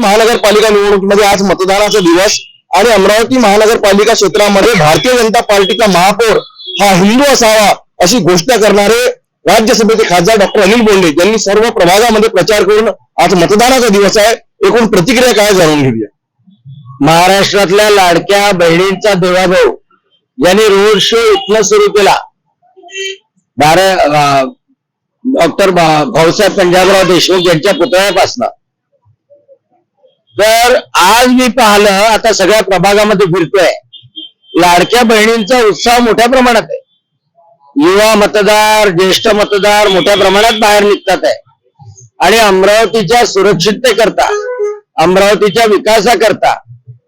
महानगरपालिका निवडणुकीमध्ये आज मतदानाचा दिवस आणि अमरावती महानगरपालिका क्षेत्रामध्ये भारतीय जनता पार्टीचा महापौर हा हिंदू असावा अशी घोषणा करणारे राज्यसभेचे खासदार डॉक्टर अनिल बोंडे यांनी सर्व प्रभागामध्ये प्रचार करून आज मतदानाचा दिवस आहे. एकूण प्रतिक्रिया काय जाणून घेऊया? महाराष्ट्रातल्या लाडक्या बहिणींचा देवाभाऊ यांनी रोड शो इथनं सुरू केला. डॉक्टर भाऊसाहेब पंजाबराव देशमुख यांच्या पुतळ्यापासून. तर आज मी पाहिलं आता सगळ्या प्रभागामध्ये फिरतोय. लाडक्या बहिणींचा उत्साह मोठ्या प्रमाणात आहे. युवा मतदार ज्येष्ठ मतदार मोठ्या प्रमाणात बाहेर निघतात आहे. आणि अमरावतीच्या सुरक्षिततेकरता अमरावतीच्या विकासाकरता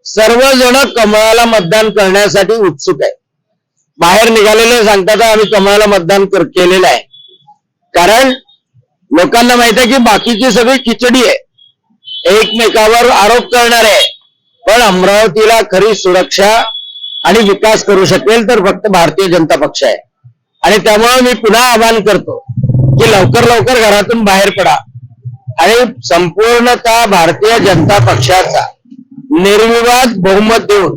सर्वजण कमळाला मतदान करण्यासाठी उत्सुक आहे. बाहेर निघालेले सांगतात आम्ही कमळाला मतदान केलेलं आहे. कारण लोकांना माहीत आहे की बाकीची सगळी खिचडी आहे. एकमेकावर आरोप करणारे. आहे पण अमरावतीला खरी सुरक्षा आणि विकास करू शकेल तर फक्त भारतीय जनता पक्ष आहे. आणि त्यामुळे मी पुन्हा आवाहन करतो की लवकर लवकर घरातून बाहेर पडा. आणि संपूर्णतः भारतीय जनता पक्षाचा निर्विवाद बहुमत देऊन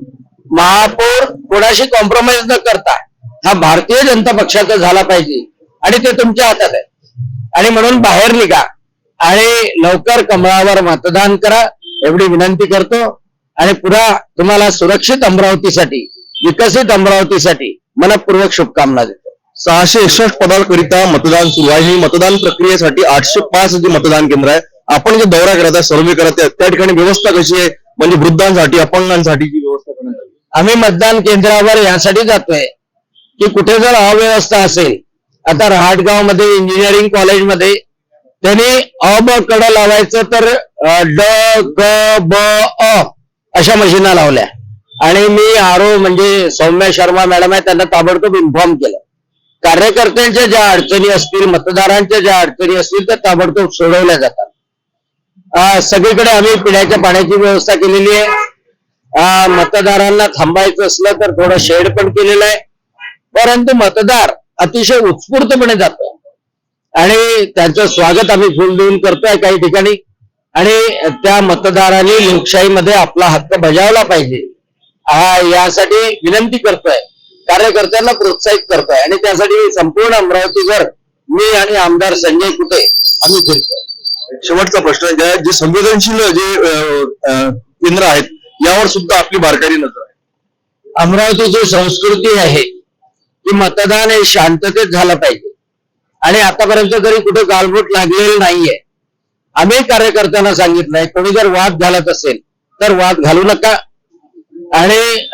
महापौर कोणाशी कॉम्प्रोमाइज न करता हा भारतीय जनता पक्षाचा झाला पाहिजे. आणि ते तुमच्या हातात आहे. आणि म्हणून बाहेर निघा. आणि लवकर कमळावर मतदान करा एवढी विनंती करतो. आणि पुन्हा तुम्हाला सुरक्षित अमरावतीसाठी विकसित अमरावतीसाठी मनपूर्वक शुभकामना देतो. सहाशे एकसष्ट पदांकरिता मतदान सुरू आहे. ही मतदान प्रक्रियेसाठी आठशे पाच जे मतदान केंद्र आहे. आपण जे दौरा करत आहे सर्वे करत आहे त्या ठिकाणी व्यवस्था कशी आहे? म्हणजे वृद्धांसाठी अपंगांसाठी जी व्यवस्था करण्यात आली. आम्ही मतदान केंद्रावर यासाठी जातोय की कुठे जर अव्यवस्था असेल आता रहाटगावमध्ये इंजिनिअरिंग कॉलेजमध्ये त्यांनी अ ब कड लावायचं तर ड ग ब अ अशा मशीना लावल्या. आणि मी आरो म्हणजे सौम्या शर्मा मॅडम आहे त्यांना ताबडतोब इन्फॉर्म केलं. कार्यकर्त्यांच्या ज्या अडचणी असतील मतदारांच्या ज्या अडचणी असतील त्या ताबडतोब सोडवल्या जातात. सगळीकडे आम्ही पिण्याच्या पाण्याची व्यवस्था केलेली आहे. मतदारांना थांबायचं असलं तर थोडं शेड पण केलेलं आहे. परंतु मतदार अतिशय उत्स्फूर्तपणे जातो. त्यांचं स्वागत आम्ही फुल देऊन करतोय काही ठिकाणी. आणि त्या मतदारांनी लोकशाहीमध्ये आपला हक्क बजावला पाहिजे. हा यासाठी विनंती करतोय. कार्यकर्त्यांना प्रोत्साहित करतोय. आणि त्यासाठी संपूर्ण अमरावतीवर मी आणि आमदार संजय कुटे आम्ही फिरतोय. शेवटचा प्रश्न जे संवेदनशील जे केंद्र आहेत यावर सुद्धा आपली बारकाई नजर आहे. अमरावतीची संस्कृती आहे की मतदान हे शांततेत झालं पाहिजे. आणि आतापर्यंत तरी कुठे गालबोट लागलेलं नाहीये. आम्ही कार्यकर्त्यांना सांगितलंय कोणी जर वाद घालत असेल तर वाद घालू नका. आणि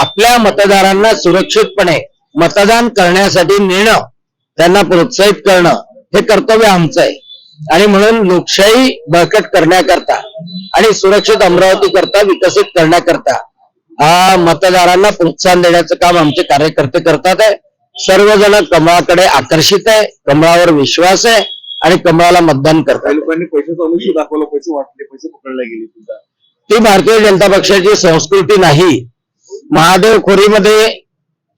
आपल्या मतदारांना सुरक्षितपणे मतदान करण्यासाठी नेणं त्यांना प्रोत्साहित करणं हे कर्तव्य आमचं आहे. आणि म्हणून लोकशाही बळकट करण्याकरता आणि सुरक्षित अमरावती करता विकसित करण्याकरता हा मतदारांना प्रोत्साहन देण्याचं काम आमचे कार्यकर्ते करतात आहे. सर्वजण कमळाकडे आकर्षित आहे कमळावर विश्वास आहे आणि कमळाला मतदान करतात. लोकांनी पैशाचं अमिष दाखवलं पैसे वाटले पैसे पकडले गेले सुद्धा ती भारतीय जनता पक्षाची संस्कृती नाही. महादेव खोरीमध्ये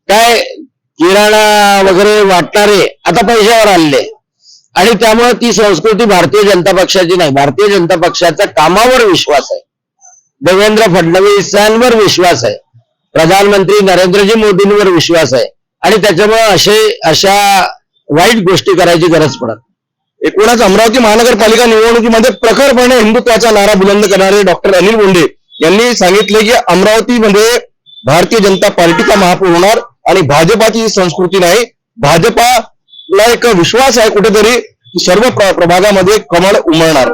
काय किराणा वगैरे वाटणारे आता पैशावर आलेले. आणि त्यामुळे ती संस्कृती भारतीय जनता पक्षाची नाही. भारतीय जनता पक्षाचा कामावर विश्वास आहे. देवेंद्र फडणवीसांवर विश्वास आहे. प्रधानमंत्री नरेंद्रजी मोदींवर विश्वास आहे. आणि त्याच्यामुळे असे अशा वाईट गोष्टी करायची गरज पडत एकूणच अमरावती महानगरपालिका निवडणुकीमध्ये प्रखरपणे हिंदुत्वाचा नारा बुलंद करणारे डॉक्टर अनिल बोंडे यांनी सांगितले की अमरावतीमध्ये भारतीय जनता पार्टीचा महापौर होणार आणि भाजपाची ही संस्कृती नाही. भाजपाला एक विश्वास आहे कुठेतरी सर्व प्र- प्रभागामध्ये कमळ उमळणार.